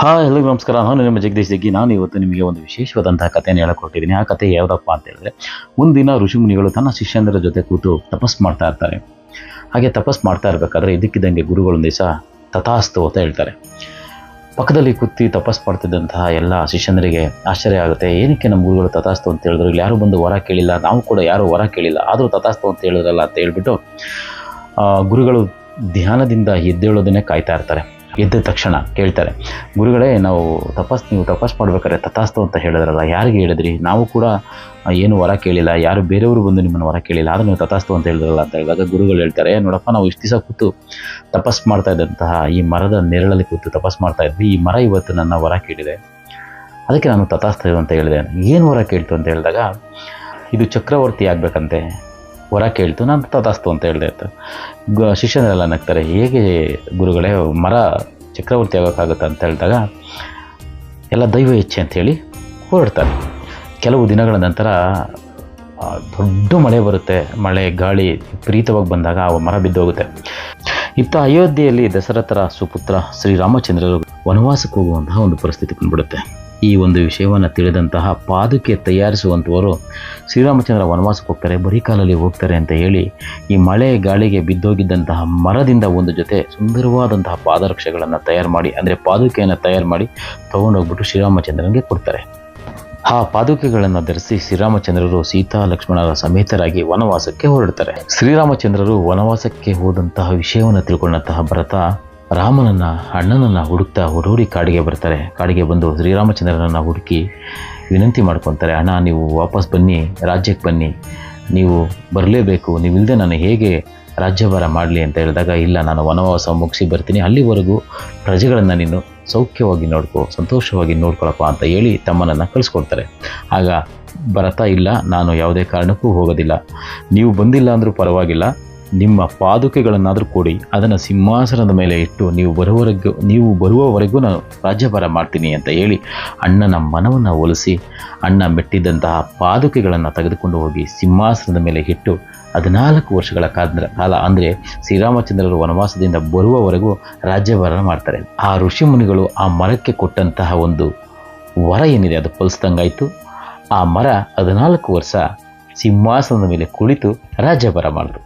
Hi ಎಲ್ಲರಿಗೂ ನಮಸ್ಕಾರ. ನಾನು ನಿಮ್ಮ ಜಗದೀಶ್ ಜಗ್ಗಿ. ನಾನು ಇವತ್ತು ನಿಮಗೆ ಒಂದು ವಿಶೇಷವಾದಂತಹ ಕಥೆಯನ್ನು ಹೇಳಕೊಟ್ಟಿದ್ದೀನಿ. ಆ ಕಥೆ ಯಾವುದಪ್ಪ ಅಂತ ಹೇಳಿದ್ರೆ ಒಂದಿನ ಋಷಿಮುನಿಗಳು ತನ್ನ ಶಿಷ್ಯಂದರ ಜೊತೆ ಕೂತು ತಪಸ್ ಮಾಡ್ತಾ ಇರ್ತಾರೆ. ಹಾಗೆ ತಪಸ್ ಮಾಡ್ತಾ ಇರಬೇಕಾದ್ರೆ ಇದಕ್ಕಿದ್ದಂಗೆ ಗುರುಗಳು ಒಂದು ದಿವಸ ತಥಾಸ್ತು ಅಂತ ಹೇಳ್ತಾರೆ. ಪಕ್ಕದಲ್ಲಿ ಕೂತಿ ತಪಸ್ ಮಾಡ್ತಿದ್ದಂತಹ ಎಲ್ಲ ಶಿಷ್ಯಂದರಿಗೆ ಆಶ್ಚರ್ಯ ಆಗುತ್ತೆ. ಏನಕ್ಕೆ ನಮ್ಮ ಗುರುಗಳು ತಥಾಸ್ತು ಅಂತ ಹೇಳಿದ್ರು? ಇಲ್ಲಿ ಯಾರು ಬಂದು ವರ ಕೇಳಿಲ್ಲ. ನಾವು ಕೂಡ ಯಾರು ವರ ಕೇಳಿಲ್ಲ. ಆದರೂ ತಥಾಸ್ತು ಅಂತ ಹೇಳಿದ್ರಲ್ಲ ಅಂತ ಹೇಳ್ಬಿಟ್ಟು ಗುರುಗಳು ಧ್ಯಾನದಿಂದ ಎದ್ದೇಳೋದನ್ನೇ ಕಾಯ್ತಾ ಇರ್ತಾರೆ. ಎದ್ದ ತಕ್ಷಣ ಕೇಳ್ತಾರೆ, ಗುರುಗಳೇ, ನಾವು ತಪಸ್ ನೀವು ತಪಸ್ ಮಾಡ್ಬೇಕಾದ್ರೆ ತಥಾಸ್ತು ಅಂತ ಹೇಳಿದ್ರಲ್ಲ, ಯಾರಿಗೆ ಹೇಳಿದ್ರಿ? ನಾವು ಕೂಡ ಏನು ವರ ಕೇಳಿಲ್ಲ, ಯಾರು ಬೇರೆಯವರು ಬಂದು ನಿಮ್ಮನ್ನು ವರ ಕೇಳಿಲ್ಲ, ಆದರೆ ನೀವು ತಥಾಸ್ತು ಅಂತ ಹೇಳಿದ್ರಲ್ಲ ಅಂತ ಹೇಳಿದಾಗ ಗುರುಗಳು ಹೇಳ್ತಾರೆ ನೋಡಪ್ಪ, ನಾವು ಇಷ್ಟು ದಿವಸ ಕೂತು ತಪಸ್ ಮಾಡ್ತಾ ಇದ್ದಂತಹ ಈ ಮರದ ನೆರಳಲ್ಲಿ ಕೂತು ತಪಸ್ ಮಾಡ್ತಾ ಇದ್ವಿ, ಈ ಮರ ಇವತ್ತು ನನ್ನ ವರ ಕೇಳಿದೆ. ಅದಕ್ಕೆ ನಾನು ತಥಾಸ್ತು ಅಂತ ಹೇಳಿದೆ. ಏನು ವರ ಕೇಳ್ತು? ಅಂತ ಹೇಳಿದಾಗ, ಇದು ಚಕ್ರವರ್ತಿ ಆಗಬೇಕಂತೆ, ವರ ಕೇಳ್ತು, ನಾನು ತಥಾಸ್ತು ಅಂತ ಹೇಳಿದೆ. ಅಂತ ಗ ಶಿಷ್ಯನೆಲ್ಲ ನಗ್ತಾರೆ, ಹೇಗೆ ಗುರುಗಳೇ, ಮರ ಚಕ್ರವರ್ತಿ ಆಗೋಕ್ಕಾಗುತ್ತೆ ಅಂತ ಹೇಳಿದಾಗ ಎಲ್ಲ ದೈವ ಇಚ್ಛೆ ಅಂಥೇಳಿ ಹೋರಾಡ್ತಾರೆ ಕೆಲವು ದಿನಗಳ ನಂತರ ದೊಡ್ಡ ಮಳೆ ಬರುತ್ತೆ. ಮಳೆ, ಗಾಳಿ ವಿಪರೀತವಾಗಿ ಬಂದಾಗ ಆ ಮರ ಬಿದ್ದೋಗುತ್ತೆ ಇತ್ತ ಅಯೋಧ್ಯೆಯಲ್ಲಿ ದಶರಥರ ಸುಪುತ್ರ ಶ್ರೀರಾಮಚಂದ್ರರು ವನವಾಸಕ್ಕೆ ಹೋಗುವಂತಹ ಒಂದು ಪರಿಸ್ಥಿತಿ ಬಂದ್ಬಿಡುತ್ತೆ ಈ ಒಂದು ವಿಷಯವನ್ನು ತಿಳಿದಂತಹ ಪಾದುಕೆ ತಯಾರಿಸುವಂಥವರು ಶ್ರೀರಾಮಚಂದ್ರ ವನವಾಸಕ್ಕೆ ಹೋಗ್ತಾರೆ, ಬರೀ ಕಾಲಲ್ಲಿ ಹೋಗ್ತಾರೆ ಅಂತ ಹೇಳಿ ಈ ಮಳೆ ಗಾಳಿಗೆ ಬಿದ್ದೋಗಿದ್ದಂತಹ ಮರದಿಂದ ಒಂದು ಜೊತೆ ಸುಂದರವಾದಂತಹ ಪಾದರಕ್ಷೆಗಳನ್ನು ತಯಾರು ಮಾಡಿ, ಅಂದರೆ ಪಾದುಕೆಯನ್ನು ತಯಾರು ಮಾಡಿ ತೊಗೊಂಡೋಗ್ಬಿಟ್ಟು ಶ್ರೀರಾಮಚಂದ್ರನಿಗೆ ಕೊಡ್ತಾರೆ. ಆ ಪಾದುಕೆಗಳನ್ನು ಧರಿಸಿ ಶ್ರೀರಾಮಚಂದ್ರರು ಸೀತಾ ಲಕ್ಷ್ಮಣರ ಸಮೇತರಾಗಿ ವನವಾಸಕ್ಕೆ ಹೊರಡ್ತಾರೆ. ಶ್ರೀರಾಮಚಂದ್ರರು ವನವಾಸಕ್ಕೆ ಹೋದಂತಹ ವಿಷಯವನ್ನು ತಿಳ್ಕೊಂಡಂತಹ ಭರತ ರಾಮನನ್ನ, ಅಣ್ಣನನ್ನು ಹುಡುಕ್ತಾ ಓಡೋಡಿ ಕಾಡಿಗೆ ಬರ್ತಾರೆ. ಕಾಡಿಗೆ ಬಂದು ಶ್ರೀರಾಮಚಂದ್ರನನ್ನು ಹುಡುಕಿ ವಿನಂತಿ ಮಾಡ್ಕೊತಾರೆ, ಅಣ್ಣ, ನೀವು ವಾಪಸ್ ಬನ್ನಿ, ರಾಜ್ಯಕ್ಕೆ ಬನ್ನಿ. ನೀವು ಬರಲೇಬೇಕು ನೀವಿಲ್ಲದೆ ನಾನು ಹೇಗೆ ರಾಜ್ಯಭಾರ ಮಾಡಲಿ ಅಂತ ಹೇಳಿದಾಗ, ಇಲ್ಲ, ನಾನು ವನವಾಸ ಮುಗಿಸಿ ಬರ್ತೀನಿ, ಅಲ್ಲಿವರೆಗೂ ಪ್ರಜೆಗಳನ್ನು ನೀನು ಸೌಖ್ಯವಾಗಿ ನೋಡ್ಕೊ, ಸಂತೋಷವಾಗಿ ನೋಡ್ಕೊಳಪ್ಪ ಅಂತ ಹೇಳಿ ತಮ್ಮನನ್ನು ಕಳಿಸ್ಕೊಡ್ತಾರೆ. ಆಗ, ಬರತಾ ಇಲ್ಲ, ನಾನು ಯಾವುದೇ ಕಾರಣಕ್ಕೂ ಹೋಗೋದಿಲ್ಲ. ನೀವು ಬಂದಿಲ್ಲ ಅಂದರೂ ಪರವಾಗಿಲ್ಲ. ನಿಮ್ಮ ಪಾದುಕೆಗಳನ್ನಾದರೂ ಕೊಡಿ ಅದನ್ನು ಸಿಂಹಾಸನದ ಮೇಲೆ ಇಟ್ಟು ನೀವು ಬರುವವರೆಗೂ ನೀವು ಬರುವವರೆಗೂ ನಾನು ರಾಜ್ಯಭಾರ ಮಾಡ್ತೀನಿ ಅಂತ ಹೇಳಿ ಅಣ್ಣನ ಮನವನ್ನು ಒಲಿಸಿ ಅಣ್ಣ ಮೆಟ್ಟಿದ್ದಂತಹ ಪಾದುಕೆಗಳನ್ನು ತೆಗೆದುಕೊಂಡು ಹೋಗಿ ಸಿಂಹಾಸನದ ಮೇಲೆ ಇಟ್ಟು ಹದಿನಾಲ್ಕು ವರ್ಷಗಳ ಕಾಲ ಅಂದರೆ ಶ್ರೀರಾಮಚಂದ್ರರು ವನವಾಸದಿಂದ ಬರುವವರೆಗೂ ರಾಜ್ಯಭಾರ ಮಾಡ್ತಾರೆ. ಆ ಋಷಿ ಮುನಿಗಳು ಆ ಮರಕ್ಕೆ ಕೊಟ್ಟಂತಹ ಒಂದು ವರ ಏನಿದೆ ಅದು ಫಲಿಸ್ದಂಗಾಯಿತು. ಆ ಮರ ಹದಿನಾಲ್ಕು ವರ್ಷ ಸಿಂಹಾಸನದ ಮೇಲೆ ಕುಳಿತು ರಾಜ್ಯಭಾರ ಮಾಡಿದ್ರು.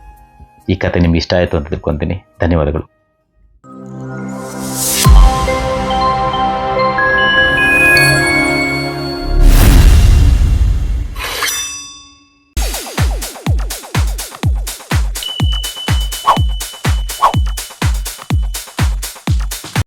ಈ ಕತೆ ನಿಮ್ಗೆ ಇಷ್ಟ ಆಯಿತು ಅಂತ ತಿಳ್ಕೊತೀನಿ. ಧನ್ಯವಾದಗಳು.